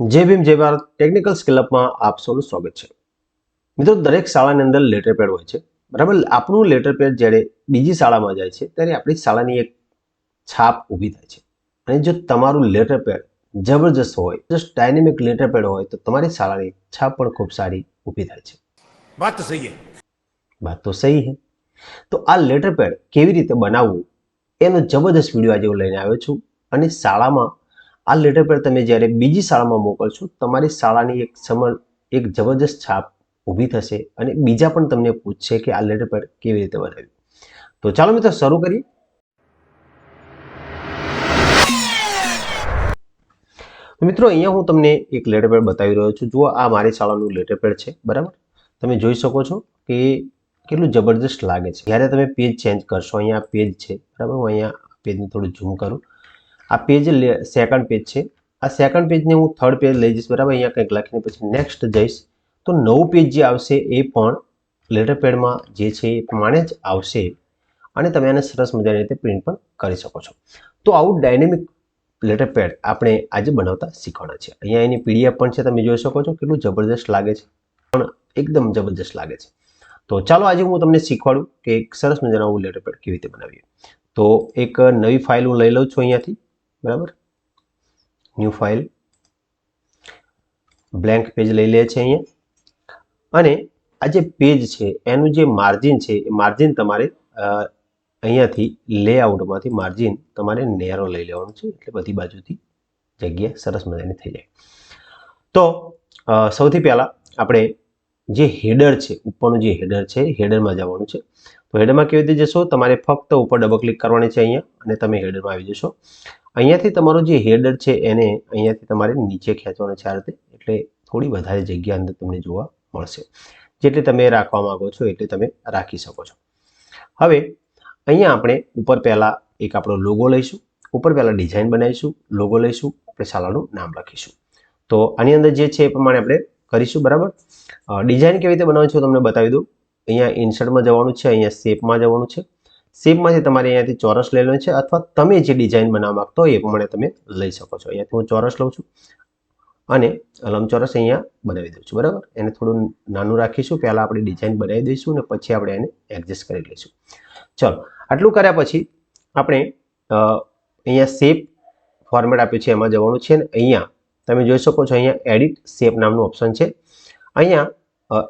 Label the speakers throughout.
Speaker 1: જે ભીમ જય ભારત. ટેકનિકલ સ્કિલઅપમાં આપ સૌનું સ્વાગત છે. મિત્રો દરેક શાળાની અંદર લેટર પેડ હોય છે. બરાબર? આપણું લેટર પેડ જ્યારે બીજી શાળામાં જાય છે ત્યારે આપણી શાળાની એક છાપ ઊભી થાય છે. અને જો તમારું લેટર પેડ જબરજસ્ત હોય જસ્ટ ડાયનેમિક લેટર પેડ હોય તો તમારી શાળાની છાપ પણ ખૂબ સારી ઊભી થાય છે.
Speaker 2: વાત તો સહી
Speaker 1: વાત તો સહી હે. તો આ લેટર પેડ કેવી રીતે બનાવવું એનો જબરદસ્ત વીડિયો આજે હું લઈને આવ્યો છું. અને શાળામાં આ લેટર પર તમે જ્યારે બીજી શાળામાં મોકલશો, તમારી શાળાની એક સમર, એક જબરજસ્ત છાપ ઊભી થશે અને બીજા પણ તમને પૂછશે કે આ લેટર પર કેવી રીતે બનાવ્યું તો ચાલો મિત્રો, શરૂ કરીએ. મિત્રો, અહીંયા હું તમને એક લેટર પેડ બતાવી રહ્યો છું. જુઓ, આ મારી શાળાનું લેટર પેડ છે, બરાબર? તમે જોઈ શકો છો કે કેટલું જબરજસ્ત લાગે છે. જ્યારે તમે પેજ ચેન્જ કરશો, અહીંયા પેજ છે, બરાબર? હું અહીંયા પેજને થોડું ઝૂમ કરું. આ પેજ સેકન્ડ પેજ છે. આ સેકન્ડ પેજને હું થર્ડ પેજ લઈ જઈશ, બરાબર? અહીંયા કંઈક લખીને પછી નેક્સ્ટ જઈશ. તો નવું પેજ જે આવશે એ પણ લેટર પેડમાં જે છે એ પ્રમાણે જ આવશે. અને તમે એને સરસ મજાની રીતે પ્રિન્ટ પણ કરી શકો છો. તો આવું ડાયનેમિક લેટર પેડ આપણે આજે બનાવતા શીખવાના છે અહીંયા એની પીડીએફ પણ છે, તમે જોઈ શકો છો. કેટલું જબરદસ્ત લાગે છે. પણ એકદમ જબરદસ્ત લાગે છે. તો ચાલો આજે હું તમને શીખવાડું કે એક સરસ મજાનું આવું લેટર પેડ કેવી રીતે બનાવીએ. તો એક નવી ફાઇલ હું લઈ લઉં છું અહીંયાથી. બરાબર? ન્યૂ ફાઇલ બ્લેન્ક પેજ લઈ લે છે અહીંયા. અને આ જે પેજ છે, એનું જે માર્જિન છે, એ માર્જિન તમારે અહીંયાથી લેઆઉટમાંથી માર્જિન તમારે નેરો લઈ લેવાનું છે, એટલે બધી બાજુથી જગ્યા સરસ મજાની થઈ જાય. તો સૌથી પહેલાં આપણે જે હેડર છે, ઉપરનું જે હેડર છે હેડરમાં જવાનું છે. તો હેડરમાં કેવી રીતે જશો? તમારે ફક્ત ઉપર ડબલ ક્લિક કરવાની છે અહીંયા અને તમે હેડરમાં આવી જશો. અહીંયાથી તમારો જે હેડર છે એને અહીંયાથી તમારે નીચે ખેંચવાનો છે આ રીતે. એટલે થોડી વધારે જગ્યા અંદર તમને જોવા મળશે. જેટલી તમે રાખવા માંગો છો એટલે તમે રાખી શકો છો. હવે અહીંયા આપણે ઉપર પહેલાં એક આપણો લોગો લઈશું. ઉપર પહેલાં ડિઝાઇન બનાવીશું લોગો લઈશું, આપણે શાળાનું નામ લખીશું. તો આની અંદર જે છે એ પ્રમાણે આપણે કરીશું, બરાબર? ડિઝાઇન કેવી રીતે બનાવવાનું છે તમને બતાવી દઉં. અહીંયા ઇન્સર્ટમાં જવાનું છે, અહીંયા શેપમાં જવાનું છે. શેપમાંથી તમારે અહીંયાથી ચોરસ લઈ છે અથવા તમે જે ડિઝાઇન બનાવવા માગતો એ પ્રમાણે તમે લઈ શકો છો. અહીંયાથી હું ચોરસ લઉં છું અને લંબચોરસ અહીંયા બનાવી દઉં છું, બરાબર? એને થોડું નાનું રાખીશું, પહેલાં આપણે ડિઝાઇન બનાવી દઈશું અને પછી આપણે એને એડજસ્ટ કરી લઈશું. ચલો, આટલું કર્યા પછી આપણે અહીંયા શેપ ફોર્મેટ આપ્યું છે, એમાં જવાનું છે અને અહીંયા તમે જોઈ શકો છો અહીંયા એડિટ શેપ નામનું ઓપ્શન છે. અહીંયા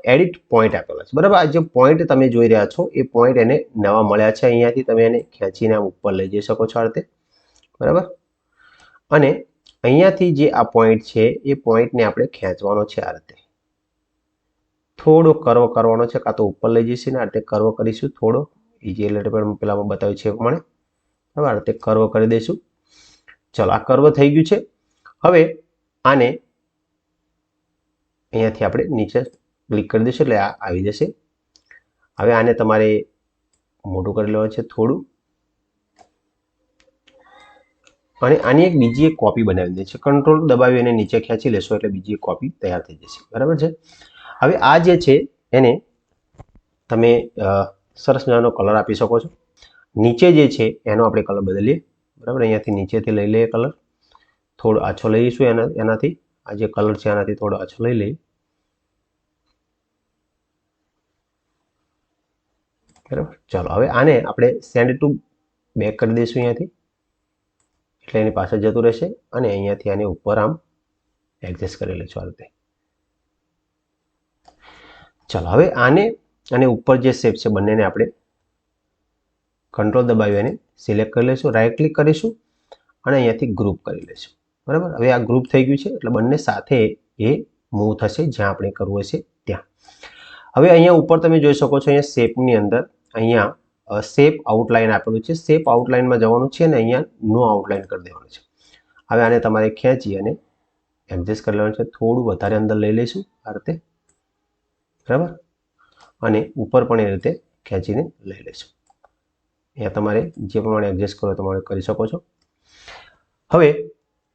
Speaker 1: એડિટ પોઈન્ટ આપેલા છે. બરાબર? આ જે પોઈન્ટ તમે જોઈ રહ્યા છો, એ પોઈન્ટ એને નવા મળ્યા છે અહીંયાથી. તમે એને ખેંચીને આમ ઉપર લઈ જઈ શકો છો આ રીતે. બરાબર? અને અહીંયાથી જે આ પોઈન્ટ છે, એ પોઈન્ટને આપણે ખેંચવાનો છે આ રીતે. થોડો કર્વ કરવાનો છે, કાં તો ઉપર લઈ જઈશું ને આ રીતે કર્વ કરીશું. થોડો. એ જે પણ પેલામાં બતાવ્યું છે એ પ્રમાણે. બરાબર? આ રીતે કર્વ કરી દઈશું. ચલો, આ કર્વ થઈ ગયું છે. હવે આને અહીંયાથી આપણે નીચે ક્લિક કરી દઈશું એટલે આ આવી જશે. હવે આને તમારે મોટું કરી લેવાનું છે થોડું. અને આની એક બીજી એક કોપી બનાવી દે છે. કંટ્રોલ દબાવી અને નીચે ખેંચી લેશો એટલે બીજી એક કોપી તૈયાર થઈ જશે. બરાબર છે? હવે આ જે છે એને તમે સરસ મજાનો કલર આપી શકો છો. નીચે જે છે એનો આપણે કલર બદલીએ. બરાબર? અહીંયાથી નીચેથી લઈ લઈએ કલર થોડો આછો લઈશું એના, એનાથી. આ જે કલર છે એનાથી થોડો આછો લઈ લઈએ. બરાબર? ચાલો, હવે આને આપણે સેન્ડ ટુ બેક કરી દઈશું અહીંયાથી. એટલે એની પાછળ જતું રહેશે અને અહીંયાથી આને ઉપર આમ એડજસ્ટ કરી લઈશું આ રીતે. ચાલો, હવે આને અને ઉપર જે શેપ છે બંનેને આપણે કંટ્રોલ દબાવી એને સિલેક્ટ કરી લઈશું રાઈટ ક્લિક કરીશું અને અહીંયાથી ગ્રુપ કરી લઈશું. બરાબર? હવે આ ગ્રુપ થઈ ગયું છે, એટલે બંને સાથે એ મૂવ થશે જ્યાં આપણે કરવું હશે ત્યાં. હવે અહીંયા ઉપર તમે જોઈ શકો છો અહીંયા શેપની અંદર અહીંયા સેપ આઉટલાઇન આપેલું છે. સેપ આઉટલાઇનમાં જવાનું છે અને અહીંયા નો આઉટલાઇન કરી દેવાનું છે. હવે આને તમારે ખેંચી અને એડજસ્ટ કરી લેવાનું છે. થોડું વધારે અંદર લઈ લઈશું આ રીતે. બરાબર? અને ઉપર પણ એ રીતે ખેંચીને લઈ લઈશું. અહીંયા તમારે જે પ્રમાણે એડજસ્ટ કરો તમારે કરી શકો છો. હવે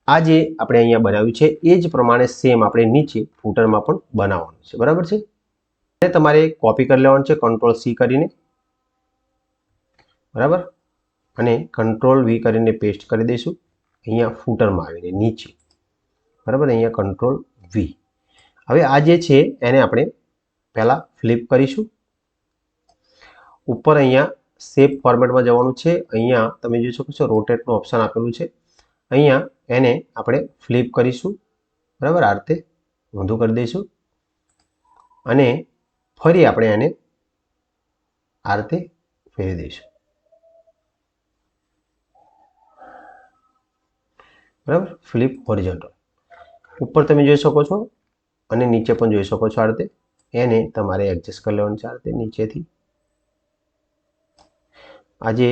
Speaker 1: આ જે આપણે અહીંયા બનાવ્યું છે એ જ પ્રમાણે સેમ આપણે નીચે ફૂટરમાં પણ બનાવવાનું છે. બરાબર છે? તમારે કોપી કરી લેવાનું છે કંટ્રોલ સી કરીને. બરાબર? અને કંટ્રોલ વી કરીને પેસ્ટ કરી દઈશું. અહીંયા ફૂટરમાં આવીને, નીચે. બરાબર? અહીંયા કંટ્રોલ વી હવે આ જે છે, એને આપણે પહેલાં ફ્લિપ કરીશું. ઉપર અહીંયા સેપ ફોર્મેટમાં જવાનું છે. અહીંયા તમે જોઈ શકો છો રોટેટનું ઓપ્શન આપેલું છે. અહીંયા એને આપણે ફ્લિપ કરીશું. બરાબર? આ રીતે ઊંધું કરી દઈશું. અને ફરી આપણે એને આ રીતે ફેરવી દઈશું. બરાબર? ફ્લિપ હોરિઝોન્ટલ ઉપર તમે જોઈ શકો છો અને નીચે પણ જોઈ શકો છો આ રીતે. એને તમારે એડજસ્ટ કરી લેવાનું છે આ રીતે નીચેથી. આ જે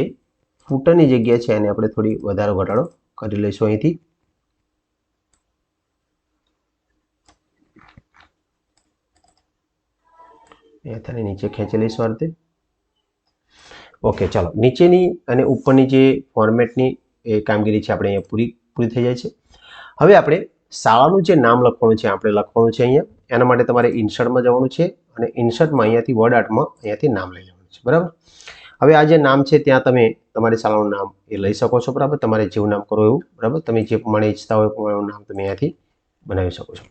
Speaker 1: ફૂટરની જગ્યા છે એને આપણે થોડી વધારો ઘટાડો કરી લઈશું અહીંથી. અહીંયાથી નીચે ખેંચી લઈશું આ રીતે. ઓકે ચાલો. નીચેની અને ઉપરની જે ફોર્મેટની એ કામગીરી છે આપણે અહીંયા પૂરી પૂરી થઈ જાય છે. હવે આપણે શાળાનું જે નામ લખવાનું છે, આપણે લખવાનું છે અહીંયા. એના માટે તમારે ઇન્સર્ટમાં જવાનું છે અને ઇન્સર્ટમાં અહીંયાથી વર્ડ આર્ટમાં અહીંયાથી નામ લઈ લેવાનું છે, બરાબર? હવે આ જે નામ છે, ત્યાં તમે તમારી શાળાનું નામ એ લઈ શકો છો, બરાબર? તમારે જેવું નામ કરો એવું, બરાબર? તમે જે પ્રમાણે ઈચ્છતા હોય એ પ્રમાણેનું નામ તમે અહીંયાથી બનાવી શકો છો.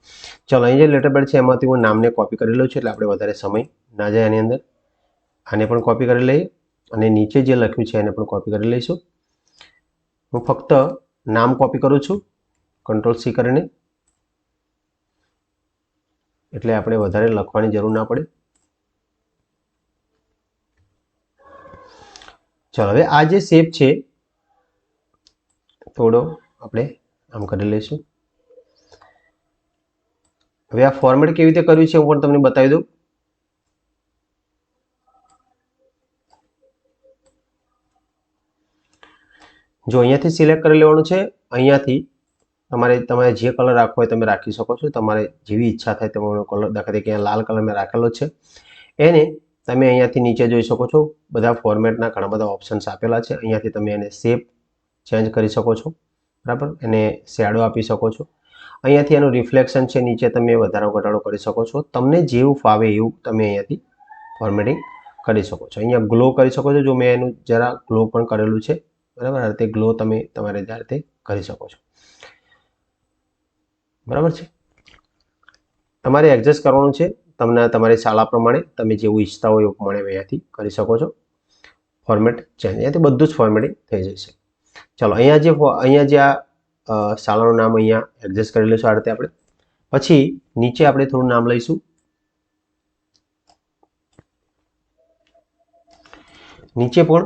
Speaker 1: ચલો, અહીં જે લેટર પેડ છે, એમાંથી હું નામને કોપી કરી લઉં છું, એટલે આપણે વધારે સમય ના જાય આની અંદર. આને પણ કોપી કરી લઈએ અને નીચે જે લખ્યું છે, એને પણ કોપી કરી લઈશું. હું ફક્ત નામ કોપી કરું છું. કંટ્રોલ સી કરીને. એટલે આપણે વધારે લખવાની જરૂર ના પડે. ચલો, હવે આ જે શેપ છે, થોડો આપણે આમ કરી લઈશું. હવે આ ફોર્મેટ કેવી રીતે કર્યું છે હું પણ તમને બતાવી દઉં. જો અહીંયાથી સિલેક્ટ કરી લેવાનું છે, અહીંયાથી તમારે તમારે જે કલર રાખવો હોય તમે રાખી શકો છો. તમારે જેવી ઈચ્છા થાય તમારો કલર દાખલા તરીકે લાલ કલર મેં રાખેલો છે. એને તમે અહીંયાથી નીચે જોઈ શકો છો. બધા ફોર્મેટના ઘણા બધા ઓપ્શન્સ આપેલા છે. અહીંયાથી તમે એને શેપ ચેન્જ કરી શકો છો. બરાબર? એને શેડો આપી શકો છો. અહીંયાથી એનું રિફ્લેક્શન છે, નીચે તમે વધારો ઘટાડો કરી શકો છો. તમને જેવું ફાવે એવું તમે અહીંયાથી ફોર્મેટિંગ કરી શકો છો. અહીંયા ગ્લો કરી શકો છો. જો મેં એનું જરા ગ્લો પણ કરેલું છે. બરાબર? રીતે ગ્લો તમે તમારે આ રીતે કરી શકો છો. બરાબર છે? તમારે એડજસ્ટ કરવાનું છે. તમને તમારી શાળા પ્રમાણે તમે જેવું ઈચ્છતા હોય એવું પ્રમાણે અહીંયાથી કરી શકો છો. ફોર્મેટ ચેન્જ અહીંયાથી બધું જ ફોર્મેટિંગ થઈ જશે. ચાલો, અહીંયા જે અહીંયા જે આ શાળાનું નામ અહીંયા એડજસ્ટ કરી લઈશું આ રીતે આપણે. પછી નીચે આપણે થોડું નામ લઈશું. નીચે પણ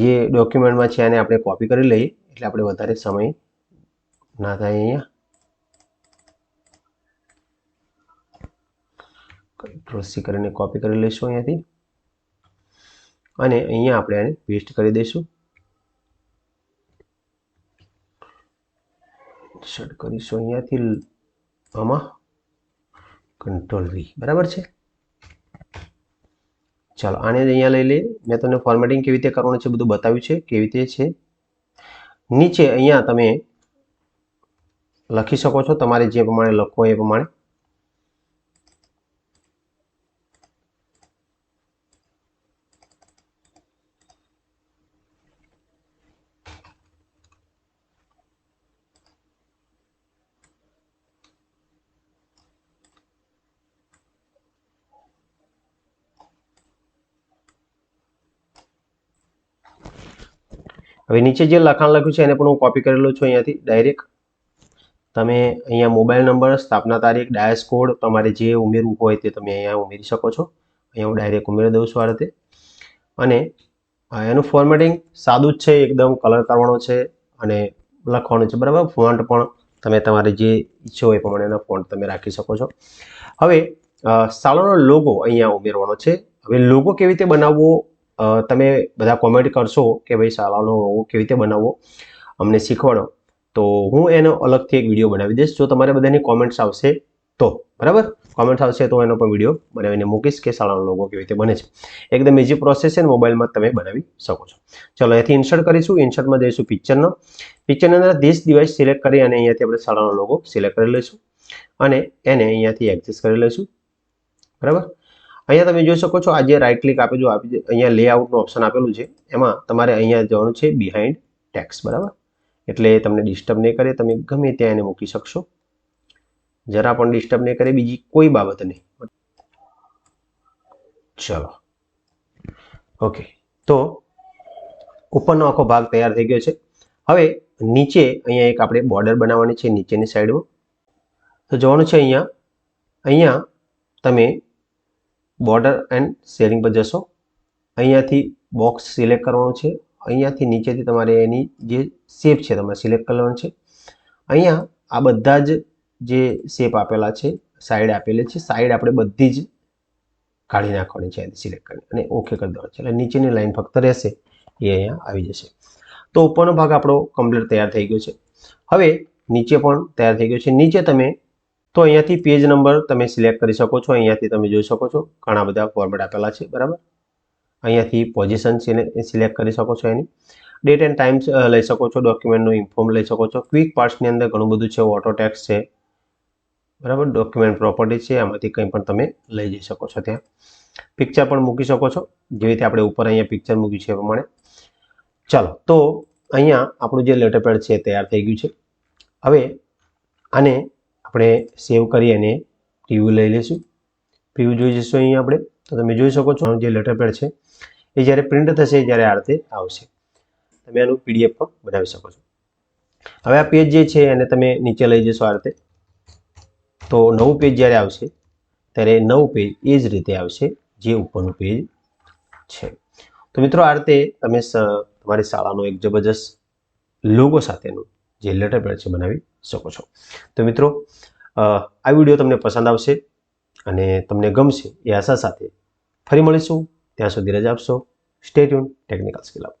Speaker 1: જે ડોક્યુમેન્ટમાં છે એને આપણે કોપી કરી લઈએ, એટલે આપણે વધારે સમય ના થાય અહીંયા. કંટ્રોલ સી કરીને કોપી કરી લઈશું અહીંયાથી. અને અહીંયા આપણે આને પેસ્ટ કરી દઈશું. શટ કરીશું અહીંયાથી આમાં. કંટ્રોલ વી બરાબર છે? ચાલો આને અહીંયા લઈ લઈએ. મેં તમને ફોર્મેટિંગ કેવી રીતે કરવાનું છે બધું બતાવ્યું છે. કેવી રીતે છે? નીચે અહીંયા તમે લખી શકો છો. તમારે જે પ્રમાણે લખો એ પ્રમાણે. હવે નીચે જે લખાણ લખ્યું છે એને પણ હું કોપી કરેલું છું અહીંયાથી ડાયરેક્ટ તમે અહીંયા મોબાઈલ નંબર સ્થાપના તારીખ ડાયસ કોડ તમારે જે ઉમેરવું હોય તે તમે અહીંયા ઉમેરી શકો છો. અહીંયા હું ડાયરેક્ટ ઉમેરી દઉં છું આ રીતે. અને એનું ફોર્મેટિંગ સાદું જ છે, એકદમ કલર કરવાનો છે અને લખવાનું છે, બરાબર? ફોન્ટ પણ તમે તમારે જે ઈચ્છો એ પ્રમાણેના ફોન્ટ તમે રાખી શકો છો. હવે શાળાનો લોગો અહીંયા ઉમેરવાનો છે. હવે લોગો કેવી રીતે બનાવવો તમે બધા કોમેન્ટ કરશો કે ભાઈ શાળાનો લોગો કેવી રીતે બનાવવો? અમને શીખવાડો. તો હું એનો અલગથી એક વીડિયો બનાવી દઈશ. જો તમારે બધાની કોમેન્ટ્સ આવશે તો, બરાબર? કોમેન્ટ આવશે તો એનો પણ વીડિયો બનાવીને મૂકીશ કે શાળાનો લોગો કેવી રીતે બને છે. એકદમ ઇઝી પ્રોસેસ છે મોબાઈલમાં તમે બનાવી શકો છો. ચલો, અહીંથી ઇન્સર્ટ કરીશું. ઇન્સર્ટમાં જઈશું પિક્ચરનો પિક્ચરની અંદર ધીસ ડિવાઇસ સિલેક્ટ કરી અને અહીંયાથી આપણે શાળાનો લોગો સિલેક્ટ કરી લઈશું. અને એને અહીંયાથી એક્સેસ કરી લઈશું. બરાબર? અહીંયા તમે જોઈ શકો છો, આ જે રાઈટ ક્લિક આપેલું આપી અહીંયા લેઆઉટનું ઓપ્શન આપેલું છે, એમાં તમારે અહીંયા જવાનું છે બિહાઇન્ડ ટેક્સ બરાબર? એટલે તમને ડિસ્ટર્બ નહીં કરે, તમે ગમે ત્યાં એને મૂકી શકશો. જરા પણ ડિસ્ટર્બ નહીં કરે, બીજી કોઈ બાબત નહીં. ચલો. ઓકે તો ઉપરનો આખો ભાગ તૈયાર થઈ ગયો છે. હવે નીચે અહીંયા એક આપણે બોર્ડર બનાવવાની છે, નીચેની સાઈડમાં તો જવાનું છે અહીંયા. અહીંયા તમે બોર્ડર એન્ડ શેરિંગ પર જશો. અહીંયાથી બોક્સ સિલેક્ટ કરવાનું છે. અહીંયાથી નીચેથી તમારે એની જે શેપ છે તમારે સિલેક્ટ કરવાનું છે. અહીંયા આ બધા જ જે શેપ આપેલા છે, સાઈડ આપેલી છે, સાઈડ આપણે બધી જ કાઢી નાખવાની છે સિલેક્ટ કરી અને ઓકે કરી દેવાનું છે. એટલે નીચેની લાઈન ફક્ત રહેશે. એ અહીંયા આવી જશે. તો ઉપરનો ભાગ આપણો કમ્પ્લીટ તૈયાર થઈ ગયો છે. હવે નીચે પણ તૈયાર થઈ ગયો છે. નીચે તમે તો અહીંયાથી પેજ નંબર તમે સિલેક્ટ કરી શકો છો. અહીંયાથી તમે જોઈ શકો છો ઘણા બધા ફોર્મેટ આપેલા છે, બરાબર? અહીંયાથી પોઝિશન સિલેક્ટ કરી શકો છો એની. ડેટ એન્ડ ટાઈમ લઈ શકો છો ડોક્યુમેન્ટનું ઇન્ફોર્મ લઈ શકો છો. ક્વિક પાર્ટ્સની અંદર ઘણું બધું છે ઓટો ટેક્સ છે, બરાબર? ડોક્યુમેન્ટ પ્રોપર્ટી છે એમાંથી કંઈ પણ તમે લઈ જઈ શકો છો ત્યાં. પિક્ચર પણ મૂકી શકો છો. જેવી રીતે આપણે ઉપર અહીંયા પિક્ચર મૂક્યું છે એ પ્રમાણે. ચાલો, તો અહીંયા આપણું જે લેટર પેડ છે તૈયાર થઈ ગયું છે. હવે આને આપણે સેવ કરી અને પ્રિવ્યુ લઈ લઈશું. પ્રિવ્યુ જોઈ જઈશું અહીં આપણે. તો તમે જોઈ શકો છો, જે લેટર પેડ છે, એ જ્યારે પ્રિન્ટ થશે જ્યારે આ રીતે આવશે. તમે આનું પીડીએફ પણ બનાવી શકો છો. હવે આ પેજ જે છે, એને તમે નીચે લઈ જશો આ રીતે. તો નવું પેજ જ્યારે આવશે, ત્યારે નવું પેજ એ જ રીતે આવશે, જે ઉપરનું પેજ છે. તો મિત્રો આ રીતે તમે તમારી શાળાનો એક જબરજસ્ત લોગો સાથેનું જે લેટર પેડ છે બનાવી શકો છો. તો મિત્રો આ વીડિયો તમને પસંદ આવશે અને તમને ગમશે એ આશા સાથે ફરી મળીશું. ત્યાં સુધી રજા આપશો. Stay tuned technical skill up